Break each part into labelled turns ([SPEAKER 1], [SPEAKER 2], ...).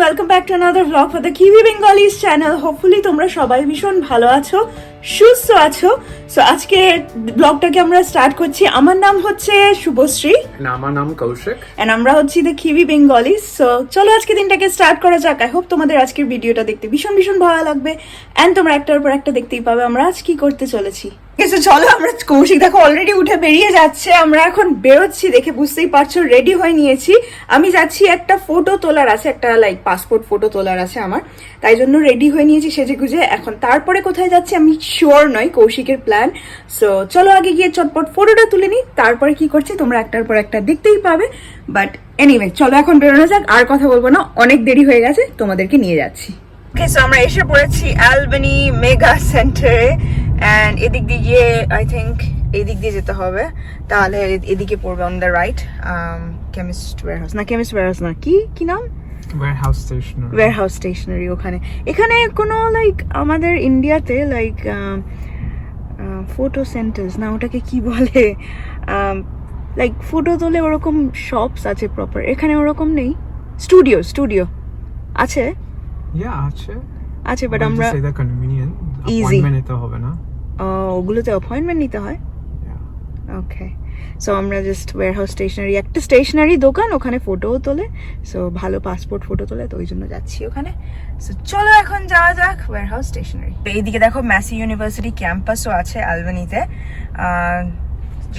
[SPEAKER 1] Welcome back to another vlog for the Kiwi Bengalis channel hopefully তোমরা সবাই ভীষণ ভালো আছো সুস্থ আছো। সো আজকে ব্লগটাকে আমরা স্টার্ট করছি। আমার নাম হচ্ছে শুভশ্রী।
[SPEAKER 2] আমার নাম কৌশিক।
[SPEAKER 1] এন্ড আমরা হচ্ছি দ্য কিউই বেঙ্গলি সো চলো আজকে দিনটাকে স্টার্ট করা যাক। আই হোপ তোমাদের আজকের ভিডিওটা দেখতে ভীষণ ভীষণ ভালো লাগবে। এন্ড তোমরা একটার পর একটা দেখতেই পাবে আমরা আজ কি করতে চলেছি। আছে চলো আমরা কৌশিক দেখো অলরেডি উঠে বেরিয়ে যাচ্ছে, আমরা এখন বেরোচ্ছি দেখে বুঝতেই পারছ রেডি হয়ে নিয়েছি। আমি যাচ্ছি একটা ফটো তোলার আছে, একটা লাইক পাসপোর্ট ফটো তোলার আছে আমার। তাই জন্য রেডি হয়ে নিয়েছি সেজে গুজে এখন তারপরে কোথায় যাচ্ছি আমি শিওর নয় কৌশিকের প্ল্যান সো চলো আগে গিয়ে চটপট ফটোটা তুলে নিই, তারপরে কি করছি তোমরা একটার পর একটা দেখতেই পাবে। বাট এনিওয়ে চলো এখন বেরোনো যাক, আর কথা বলব না, অনেক দেরি হয়ে গেছে, তোমাদেরকে নিয়ে যাচ্ছি। ওকে সো আমরা এসে পড়েছি অ্যালবানি মেগা সেন্টারে অ্যান্ড এদিক দিয়ে আই থিঙ্ক এদিক দিয়ে যেতে হবে। তাহলে এদিকে পড়বে on the right Chemist Warehouse না কেমিস্ট ওয়ারহাউস না কি কি নাম?
[SPEAKER 2] ওয়ারহাউস স্টেশনারি
[SPEAKER 1] ওয়ারহাউস স্টেশনারি ওখানে। এখানে কোনো লাইক আমাদের ইন্ডিয়াতে লাইক ফটো সেন্টার্স না ওটাকে কি বলে? লাইক ফটো তোলে ওরকম শপস আছে প্রপার এখানে ওরকম নেই। স্টুডিও স্টুডিও আছে?
[SPEAKER 2] আছে।
[SPEAKER 1] আছে বাট আমরা
[SPEAKER 2] নিতে হবে না।
[SPEAKER 1] ওগুলোতে অ্যাপয়েন্টমেন্ট নিতে হয়? ওকে সো আমরা জাস্ট ওয়ারহাউস স্টেশনারি একটা স্টেশনারি দোকান ওখানে ফটোও তোলে। সো ভালো পাসপোর্ট ফটো তোলে তো ওই জন্য যাচ্ছি ওখানে। সো চলো এখন যাওয়া যাক ওয়ারহাউস স্টেশনারি এইদিকে দেখো ম্যাসি ইউনিভার্সিটি ক্যাম্পাসও আছে অ্যালবানিতে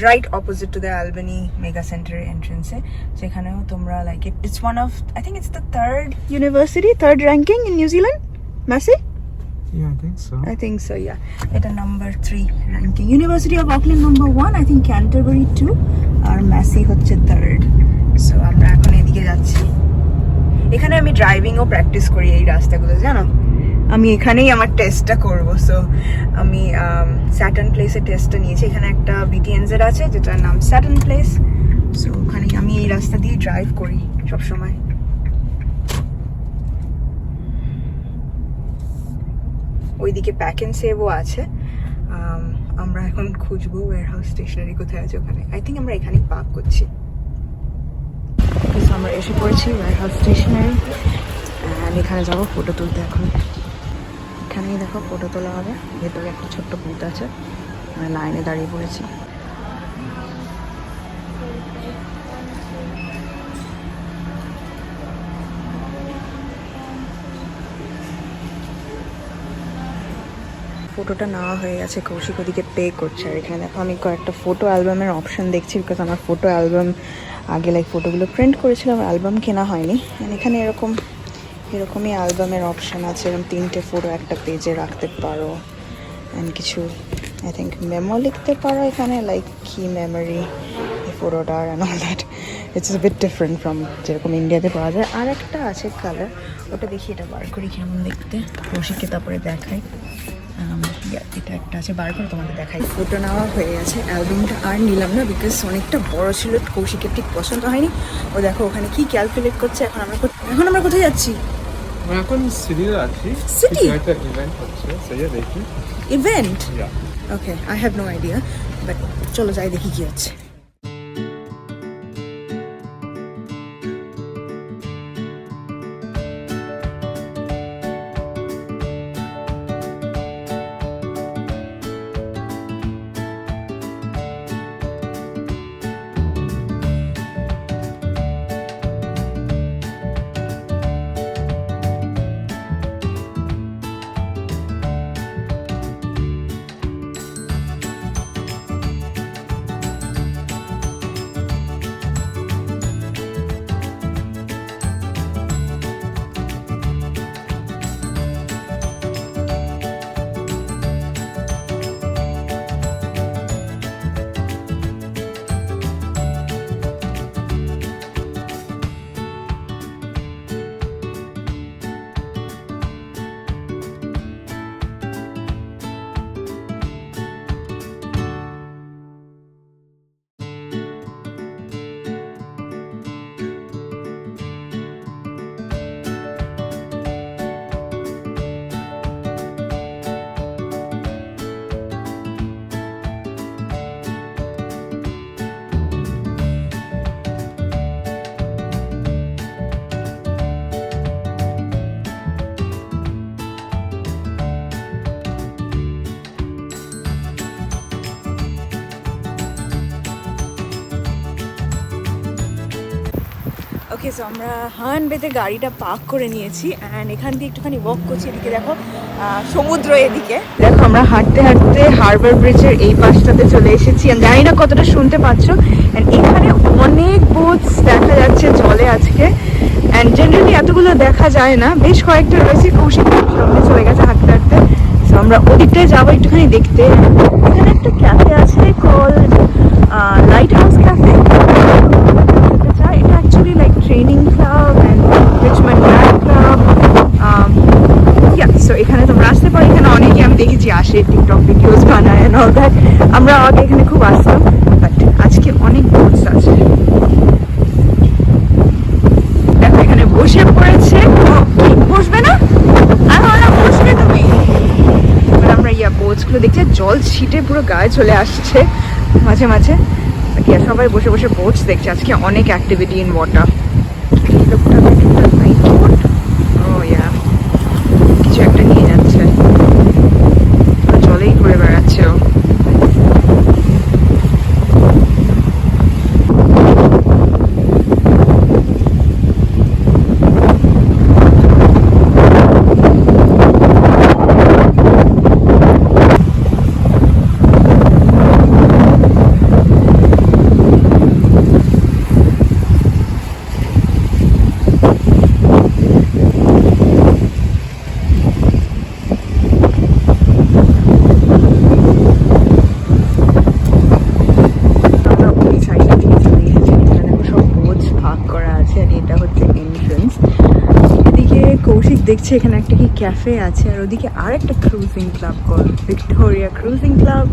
[SPEAKER 1] right opposite to the Albany mega সেন্টারের এন্ট্রেন্সে সেখানেও তোমরা like it it's one of I think it's the third university third ranking in New Zealand Massey
[SPEAKER 2] Yeah, I think so.
[SPEAKER 1] I think so, yeah. এটা number three ranking university of Auckland number one I think Canterbury two আর Massey হচ্ছে third so আমরা এখন এদিকে যাচ্ছি। এখানে আমি ড্রাইভিংও practice করি এই রাস্তাগুলো জানো? আমি এখানেই আমার টেস্টটা করব। সো আমি স্যাটার্ন প্লেসের টেস্টটা নিয়েছি। এখানে একটা বিটিএনজেড আছে যেটার নাম স্যাটার্ন প্লেস সো ওখানে আমি এই রাস্তা দিয়ে ড্রাইভ করি সব ওইদিকে প্যাক অ্যান্ড সেভও আছে। আমরা এখন খুঁজবো ওয়ারহাউস স্টেশনারি কোথায় আছে ওখানে। আই থিঙ্ক আমরা এখানেই পার্ক করছি। আমরা এসে পড়েছি ওয়ারহাউস স্টেশনারি অ্যান্ড এখানে যাব ফটো তুলতে এখন। এখানেই দেখো ফটো তোলা হবে। ভেতরে একটা ছোট্ট বুথ আছে। লাইনে দাঁড়িয়ে পড়েছি। ফটোটা নেওয়া হয়ে গেছে, কৌশিক ওদিকে পে করছে। আর এখানে দেখো আমি কয়েকটা ফটো অ্যালবামের অপশন দেখছি বিকজ আমার ফটো অ্যালবাম আগে লাইক ফটোগুলো প্রিন্ট করেছিলাম অ্যালবাম কেনা হয়নি। এখানে এরকম, এরকমই অ্যালবামের অপশন আছে। এরকম তিনটে ফটো একটা পেজে রাখতে পারো। অ্যান্ড কিছু আই থিঙ্ক মেমো লিখতে পারো এখানে লাইক কি memory ফটোটার and all that it's a bit different from যেরকম ইন্ডিয়াতে পাওয়া যায়। আর একটা আছে কালার ওটা দেখি এটা বার করি কেমন দেখতে। কৌশিককে তারপরে দেখাই। এটা একটা আছে বার করে তোমাদের দেখাই। ফটো নেওয়া হয়ে গেছে অ্যালবামটা আর নিলাম না বিকজ অনেকটা বড় ছিল কৌশিকের ঠিক পছন্দ হয়নি। ও দেখো ওখানে কি ক্যালকুলেট করছে এখন আমরা এখন আমরা কোথায় যাচ্ছি?
[SPEAKER 2] এখন সিটিতে আছি। সিটি একটা ইভেন্ট হচ্ছে দেখি। Event
[SPEAKER 1] okay I have no idea but চলো যাই দেখি কি হচ্ছে। সো আমরা হান বেতে গাড়িটা পার্ক করে নিয়েছি অ্যান্ড এখান দিয়ে একটুখানি ওয়াক করছি। এদিকে দেখো সমুদ্র এদিকে। দেখো, আমরা হাঁটতে হাঁটতে হারবার ব্রিজের এই পাশটাতে চলে এসেছি। জানি না কতটা শুনতে পাচ্ছ। অ্যান্ড এখানে অনেক বোটস দেখা যাচ্ছে জলে আজকে। অ্যান্ড জেনারেলি এতগুলো দেখা যায় না। বেশ কয়েকটা রয়েছে কৌশিক সামনে চলে গেছে হাঁটতে হাঁটতে। সো আমরা ওদিকটায় যাব একটুখানি দেখতে। এখানে একটা ক্যাফে আছে কল লাইট হাউস ক্যাফে যেতে চাই এটা actually like training club and Richmond band club so এখানে তোমরা আসতে পারো। এখানে অনেকে আমি দেখেছি আসে টিকটক ভিডিওস বানায় অ্যান্ড অল দ্যাট আমরা আগে এখানে খুব আসতাম বাট আজকে অনেক বোটস আছে দেখো, এখানে বসে পড়েছে। বসবে না? আর বসবে তুমি। এবার আমরা ইয়া দেখছি জল ছিটে পুরো গায়ে চলে আসছে। মাঝে মাঝে। সবাই বসে বসে বোটস দেখছে। আজকে অনেক অ্যাক্টিভিটি ইন ওয়াটার লোকটা দেখছে এখানে একটা কি ক্যাফে আছে, আর ওদিকে আর একটা cruising club call Victoria cruising club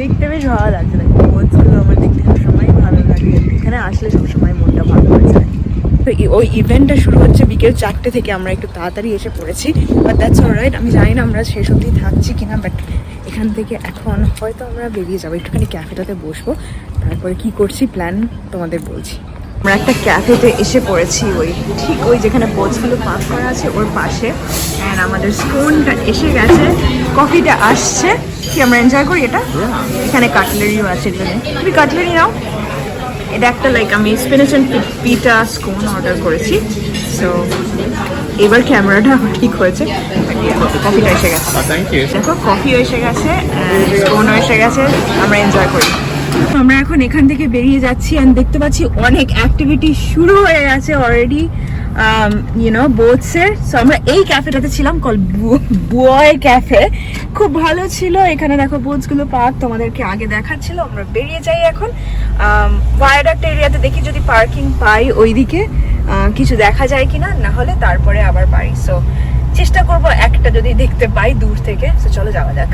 [SPEAKER 1] দেখতে বেশ ভালো লাগছে। বোঝগুলো আমার দেখতে সবসময় ভালো লাগে। এখানে আসলে সবসময় মনটা ভালো হয়ে যায়। তো ওই ইভেন্টটা শুরু হচ্ছে বিকেল চারটে থেকে, আমরা একটু তাড়াতাড়ি এসে পড়েছি। বাট দ্যাটস অলরাইট আমি জানি না আমরা শেষ অবধি থাকছি কিনা বাট এখান থেকে এখন হয়তো আমরা বেরিয়ে যাব। একটুখানি ক্যাফেটাতে বসবো। তারপরে কি করছি প্ল্যান তোমাদের বলছি। আমরা একটা ক্যাফেতে এসে পড়েছি ওই ঠিক ওই যেখানে বোটসগুলো পার্ক করা আছে ওর পাশে। অ্যান্ড আমাদের স্পুনটা এসে গেছে কফিটা আসছে। কি আমরা এনজয় করি এটা? এখানে কাটলারিও আছে এখানে। তুমি কাটলারি নাও। এটা একটা লাইক আমি স্পিনাচ অ্যান্ড পিটা স্কোন অর্ডার করেছি। সো এবার ক্যামেরাটা ঠিক হয়েছে। কফিটা এসে গেছে।
[SPEAKER 2] ইউ
[SPEAKER 1] দেখো কফিও এসে গেছে স্কোনও এসে গেছে। আমরা এনজয় করি। আমরা এখন এখান থেকে বেরিয়ে যাচ্ছি and দেখতে পাচ্ছি অনেক অ্যাক্টিভিটি শুরু হয়ে গেছে অলরেডি ইউনো বোটসের সো আমরা এই ক্যাফেটাতে ছিলাম কল বুয় ক্যাফে খুব ভালো ছিল। এখানে দেখো বোটসগুলো পার্ক তোমাদেরকে আগে দেখাচ্ছিল। আমরা বেরিয়ে যাই এখন। ভায়াডাক্ট এরিয়াতে দেখি যদি পার্কিং পাই ওইদিকে কিছু দেখা যায় কিনা, না হলে তারপরে আবার বাড়ি। সো চেষ্টা করব একটা যদি দেখতে পাই দূর থেকে। তো চলো যাওয়া যাক।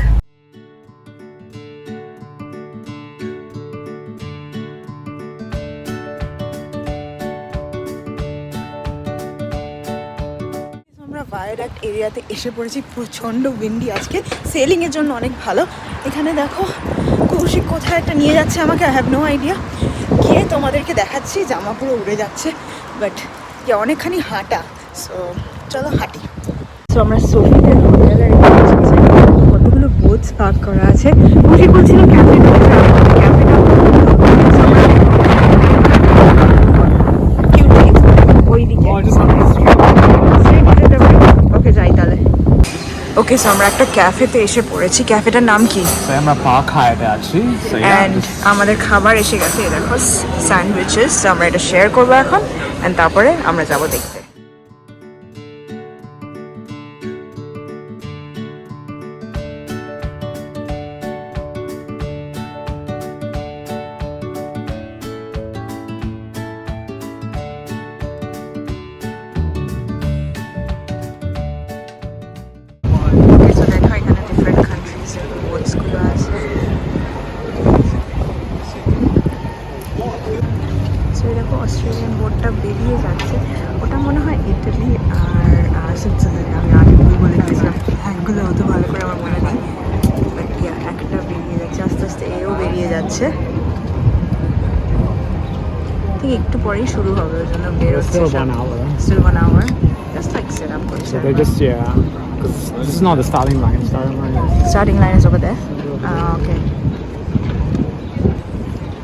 [SPEAKER 1] এরিয়াতে এসে পড়েছি, প্রচণ্ড উইন্ডি আজকে। সেলিং এর জন্য অনেক ভালো। এখানে দেখো, কৌশিক কোথায় একটা নিয়ে যাচ্ছে আমাকে? আই হ্যাভ নো আইডিয়া গিয়ে তোমাদেরকে দেখাচ্ছি, জামা পুরো উড়ে যাচ্ছে। বাট অনেকখানি হাঁটা। সো চলো হাঁটি। সো আমরা সোফিতে কতগুলো বোটস পার্ক করা আছে। কৌশিক বলছিল ক্যাফেটা ক্যাফেটা ওইদিকে
[SPEAKER 2] Oh, just on the street.
[SPEAKER 1] ওকে যাই তাহলে ওকে আমরা একটা ক্যাফেতে এসে পড়েছি। ক্যাফেটার নাম কি?
[SPEAKER 2] আমরা পা খাইতে আছি
[SPEAKER 1] অ্যান্ড আমাদের খাবার এসে গেছে দেখো স্যান্ডউইচেস আমরা এটা শেয়ার করব এখন অ্যান্ড তারপরে আমরা যাব দেখতে। ঠিক একটু পরেই শুরু হবে ওই জন্য বেরোচ্ছে
[SPEAKER 2] Still one hour.
[SPEAKER 1] Still one hour just
[SPEAKER 2] So just yeah, this is not the starting line. Starting line. Is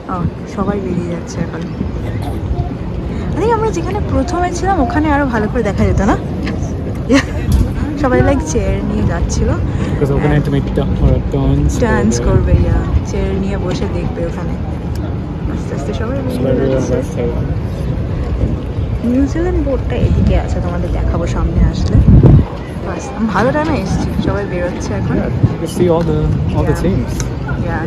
[SPEAKER 1] ও সবাই বেরিয়ে যাচ্ছে এখন। আরে আমরা যেখানে প্রথমে ছিলাম ওখানে আরও ভালো করে দেখা যেত না? সবাই লাইক চেয়ার নিয়ে যাচ্ছিল. ডান্স করবে ইয়া চেয়ার বসে দেখবে ওখানে। আস্তে আস্তে সবাই. নিউজিল্যান্ড বোর্ডটা এদিকে আছে তোমাদের দেখাবো সামনে আসলে। ভালো টাইমে এসেছি সবাই বেরোচ্ছে এখন
[SPEAKER 2] Yeah, you can see all the all the
[SPEAKER 1] Yeah.
[SPEAKER 2] teams.
[SPEAKER 1] Yeah.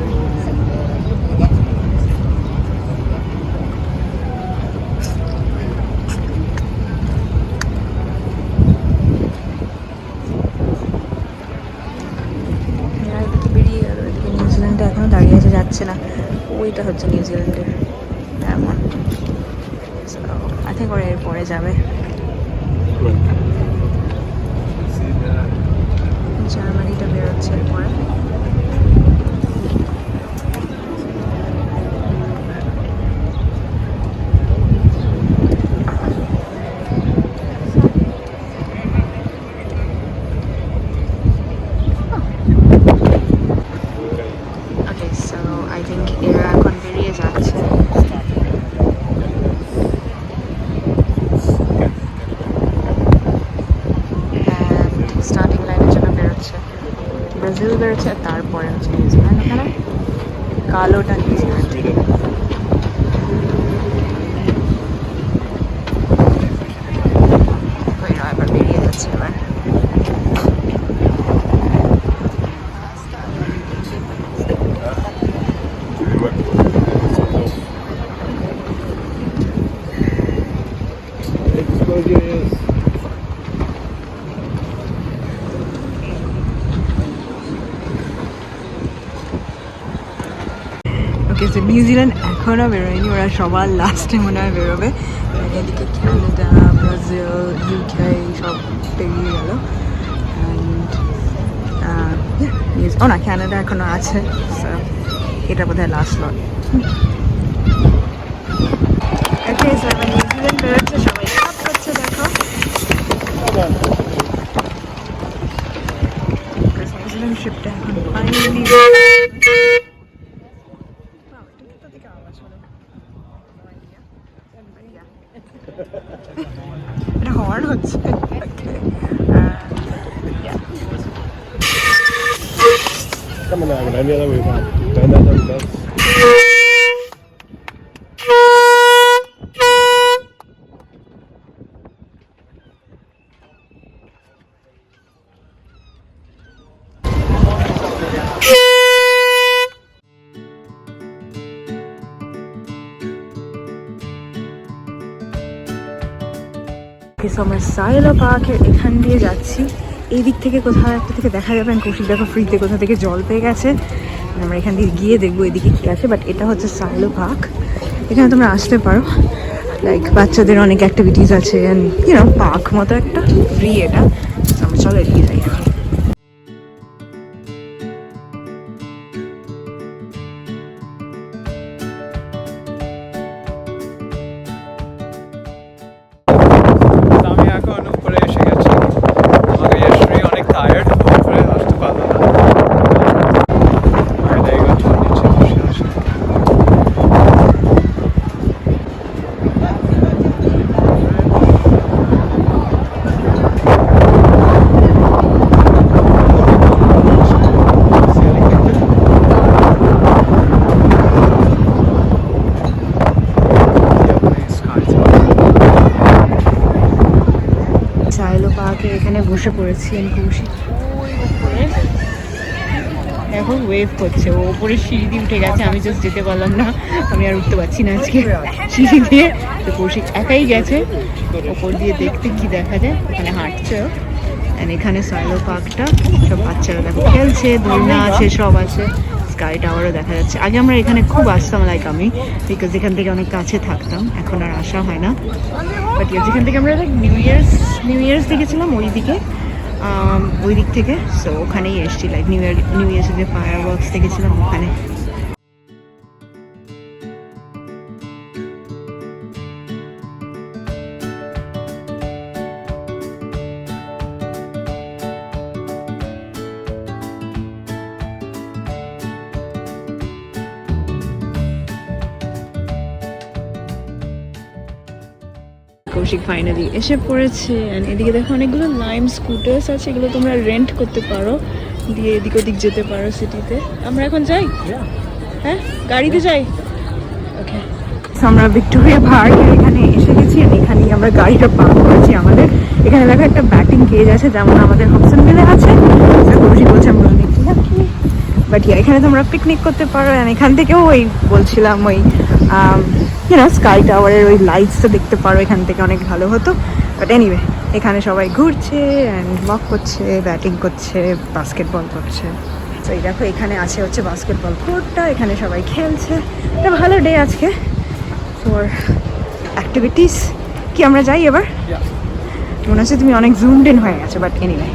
[SPEAKER 1] এরা এদিকে বেরিয়ে গেল এদিকে নিউজিল্যান্ডে এখনও দাঁড়িয়ে আছে যাচ্ছে না ওইটা হচ্ছে নিউজিল্যান্ডের এমন আই থিঙ্ক ওরা এর পরে যাবে জার্মানিটা বেরোচ্ছে এরপরে ওকে সো আই থিঙ্ক এরা এখন বেরিয়ে যাচ্ছে স্টার্টিং লাইনের জন্য বেরোচ্ছে ব্রাজিল বেরোচ্ছে তারপরে হচ্ছে নিউজিল্যান্ড ওখানে কালোটা নিউজিল্যান্ড ওইরা এবার বেরিয়ে যাচ্ছে এবার ওকে সো নিউজিল্যান্ড এখনও বেরোয়নি, ওরা সবার লাস্টে মনে হয় বেরোবে। এদিকে ক্যানাডা ব্রাজিল ইউকে সব বেরিয়ে গেল। ও না ক্যানাডা এখনও আছে এটা বোধহয় লাস্ট লট নিউজিল্যান্ড বেরোচ্ছে, সবাই দেখো। নিউজিল্যান্ড শিপটা এখন ফাইনালি এটা হর্ন হচ্ছে
[SPEAKER 3] Come on, any other way, man. Then that does
[SPEAKER 1] so আমরা সাইলা পার্কের এখান দিয়ে যাচ্ছি। এই দিক থেকে কোথাও একটা থেকে দেখা যাবে। কৌশিক দেখো ফ্রিতে কোথা থেকে জল পেয়ে গেছে। আমরা এখান দিয়ে গিয়ে দেখব এদিকে কী আছে বাট এটা হচ্ছে সাইলো পার্ক এখানে তোমরা আসতে পারো। লাইক বাচ্চাদের অনেক অ্যাক্টিভিটিস আছে অ্যান্ড ইউনো পার্ক মতো একটা ফ্রি এটা। আমরা চলো এদিকে যাই। এখন
[SPEAKER 4] বসে
[SPEAKER 1] পড়েছি আমি কৌশিক এখন ওয়েভ করছে ও উপরে সিঁড়ি দিয়ে উঠে গেছে, আমি জাস্ট যেতে পারলাম না, আমি আর উঠতে পারছি না আজকে সিঁড়ি দিয়ে। তো কৌশিক একাই গেছে, ওপর দিয়ে দেখতে কি দেখা যায়, ওখানে হাঁটছে। এখানে সয়লো পার্কটা, সব বাচ্চারা দেখো, খেলছে, দোলনা আছে, সব আছে। স্কাই টাওয়ারও দেখা যাচ্ছে। আগে আমরা এখানে খুব আসতাম লাইক আমি বিকজ এখান থেকে অনেক কাছে থাকতাম। এখন আর আসা হয় না। বাট যেখান থেকে আমরা like new year's new year's দেখেছিলাম ওই দিকে ওই দিক থেকে। সো ওখানেই এসেছি লাইক নিউ ইয়ার নিউ ইয়ার্সের যে ফায়ার ওয়ার্কস দেখেছিলাম ওখানে। কৌশিক ফাইনালি এসে পড়েছে। And এদিকে দেখো অনেকগুলো লাইম স্কুটার্স আছে এগুলো তোমরা রেন্ট করতে পারো। দিয়ে এদিক ওদিক যেতে পারো সিটিতে আমরা এখন যাই? হ্যাঁ? গাড়িতে যাই? ওকে আমরা ভিক্টোরিয়া পার্কের এখানে এসে গেছি আর এখানেই আমরা গাড়িটা পার্ক করেছি আমাদের। এখানে দেখো একটা ব্যাটিং কেজ আছে যেমন আমাদের হবসন মিলে আছে। কৌশিক বলছে আমরা অনেক বাট এখানে তোমরা পিকনিক করতে পারো এখান থেকেও ওই বলছিলাম ওই ইউনো স্কাই টাওয়ারের ওই লাইটসটা দেখতে পারো এখান থেকে অনেক ভালো হতো। বাট এনিওয়ে এখানে সবাই ঘুরছে অ্যান্ড ওয়াক করছে ব্যাটিং করছে বাস্কেটবল করছে। তো এই দেখো এখানে আছে হচ্ছে বাস্কেটবল কোর্টটা এখানে সবাই খেলছে। একটা ভালো ডে আজকে ফর অ্যাক্টিভিটিস কি আমরা যাই এবার? মনে হচ্ছে তুমি অনেক জুমড ইন হয়ে গেছো বাট এনিওয়ে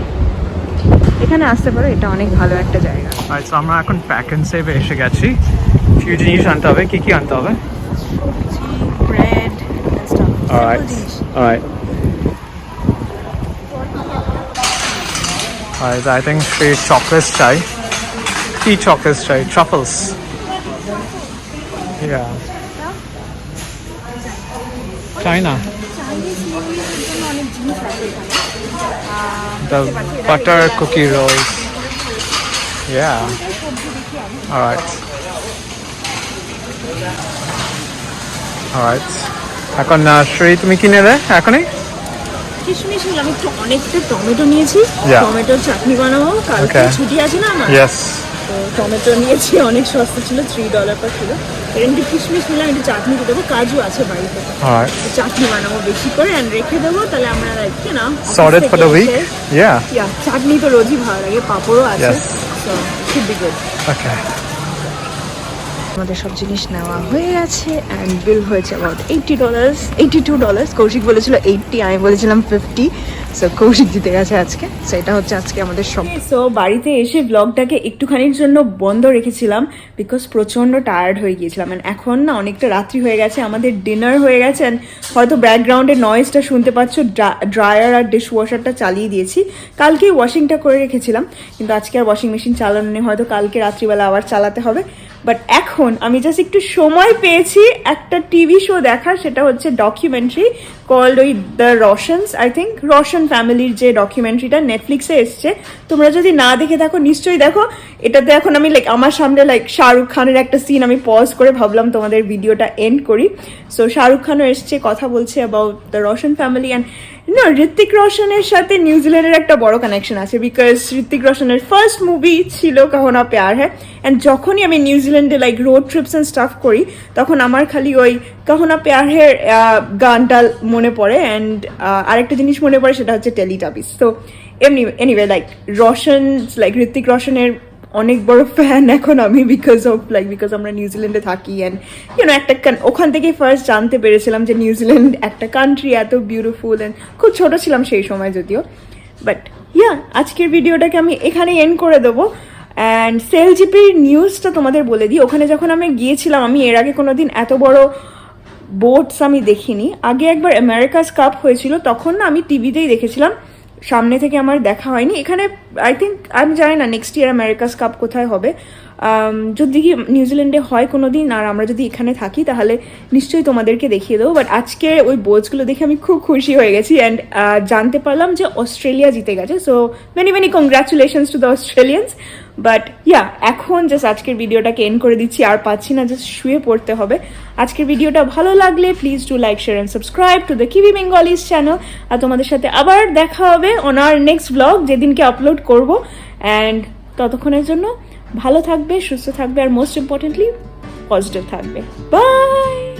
[SPEAKER 1] এখানে আসতে পারো এটা অনেক ভালো একটা জায়গা
[SPEAKER 4] আর তো আমরা এখন প্যাক অ্যান্ড সেভে এসে গেছি ফিউ জিনিস আনতে হবে কি কি আনতে হবে
[SPEAKER 1] bread
[SPEAKER 4] Alright. Alright. Alright, I think three chocolates chai. Tea chocolates chai. Truffles. Yeah. China. The butter cookie rolls. Yeah. Alright. Alright. এখন আহ, শ্রেয়ী তুমি কি নেবে এখনই
[SPEAKER 1] কিশমিশ নিলাম একটু অনেকটা টমেটো নিয়েছি. টমেটোর চাটনি বানাবো কালকে ছুটি আছে না আমার তো টমেটো নিয়েছি অনেক সস্তা ছিল থ্রি ডলার পার কিলো একটু কিশমিশ নিলাম একটু চাটনি দিয়ে দেবো কাজু আছে বাড়িতে চাটনি বানাবো বেশি করে অ্যান্ড রেখে দেবো তাহলে আমরা রাখছি না
[SPEAKER 4] for the week? Yeah.
[SPEAKER 1] ইয়া চাটনি তো রোজই ভালো লাগে পাঁপড়ও আছে. তো শুড বি গুড
[SPEAKER 4] Okay.
[SPEAKER 1] আমাদের সব জিনিস নেওয়া হয়ে গেছে অ্যান্ড বিল হয়েছে about eighty dollars eighty two dollars Koushik বলেছিল এইটটি আমি বলেছিলাম ফিফটি সো কৌশিক জিতে গেছে আজকে সো এটা হচ্ছে আজকে আমাদের সব সো বাড়িতে এসে ব্লগটাকে একটুখানির জন্য বন্ধ রেখেছিলাম বিকজ প্রচণ্ড টায়ার্ড হয়ে গিয়েছিলাম। অ্যান্ড এখন না অনেকটা রাত্রি হয়ে গেছে, আমাদের ডিনার হয়ে গেছে অ্যান্ড হয়তো ব্যাকগ্রাউন্ডের নয়েজটা শুনতে পাচ্ছ ড্রায়ার আর ডিশ ওয়াশারটা চালিয়ে দিয়েছি। কালকেই ওয়াশিংটা করে রেখেছিলাম, কিন্তু আজকে আর ওয়াশিং মেশিন চালানো নেই, হয়তো কালকে রাত্রিবেলা আবার চালাতে হবে। বাট এখন আমি জাস্ট একটু সময় পেয়েছি একটা টিভি শো দেখার, সেটা হচ্ছে ডকুমেন্টারি কল্ড ওই the Roshans I think Roshan ফ্যামিলির যে ডকুমেন্টারিটা নেটফ্লিক্সে এসছে। তোমরা যদি না দেখে থাকো, নিশ্চয়ই দেখো। এটাতে এখন আমি লাইক আমার সামনে লাইক শাহরুখ খানের একটা সিন আমি পজ করে ভাবলাম তোমাদের ভিডিওটা এন্ড করি। সো শাহরুখ খানও এসছে, কথা বলছে about the Roshan family and না ঋত্বিক রোশনের সাথে নিউজিল্যান্ডের একটা বড় কানেকশন আছে বিকজ ঋত্বিক রোশনের ফার্স্ট মুভি ছিল কাহনা প্যার হ্যাঁ? অ্যান্ড যখনই আমি নিউজিল্যান্ডে like road trips and stuff করি, তখন আমার খালি ওই কাহনা প্যার হের গানটা মনে পড়ে অ্যান্ড আরেকটা জিনিস মনে পড়ে সেটা হচ্ছে টেলিটাবিস তো এমনি anyway like Roshan like Hrithik রোশনের অনেক বড় ফ্যান এখন আমি বিকজ অফ লাইক বিকজ আমরা নিউজিল্যান্ডে থাকি অ্যান্ড ইউনো একটা ওখান থেকে ফার্স্ট জানতে পেরেছিলাম যে নিউজিল্যান্ড একটা কান্ট্রি এত বিউটিফুল অ্যান্ড খুব ছোট ছিলাম সেই সময় যদিও। বাট ইয়া আজকের ভিডিওটাকে আমি এখানে এন্ড করে দেবো। অ্যান্ড সেল জিপির নিউজটা তোমাদের বলে দিই। ওখানে যখন আমি গিয়েছিলাম, আমি এর আগে কোনোদিন এত বড় বোটস আমি দেখিনি। আগে একবার আমেরিকাস কাপ হয়েছিল, তখন না আমি টিভিতেই দেখেছিলাম। সামনে থেকে আমার দেখা হয়নি। এখানে আই থিঙ্ক আমি জানি না নেক্সট ইয়ার আমেরিকাস কাপ কোথায় হবে। যদি কি নিউজিল্যান্ডে হয় কোনো দিন আর আমরা যদি এখানে থাকি, তাহলে নিশ্চয়ই তোমাদেরকে দেখিয়ে দেবো। বাট আজকে ওই বোর্ডসগুলো দেখে আমি খুব খুশি হয়ে গেছি অ্যান্ড জানতে পারলাম যে অস্ট্রেলিয়া জিতে গেছে। So many many congratulations to the Australians but yeah এখন জাস্ট আজকের ভিডিওটাকে এন্ড করে দিচ্ছি, আর পাচ্ছি না জাস্ট শুয়ে পড়তে হবে। আজকের ভিডিওটা ভালো লাগলে please do like share and subscribe to the Kiwi Bengalis channel আর তোমাদের সাথে আবার দেখা হবে অন আর নেক্সট ব্লগ যেদিনকে আপলোড করব। অ্যান্ড ততক্ষণের জন্য ভালো থাকবে, সুস্থ থাকবে, আর মোস্ট ইম্পর্টেন্টলি পজিটিভ থাকবে। বাই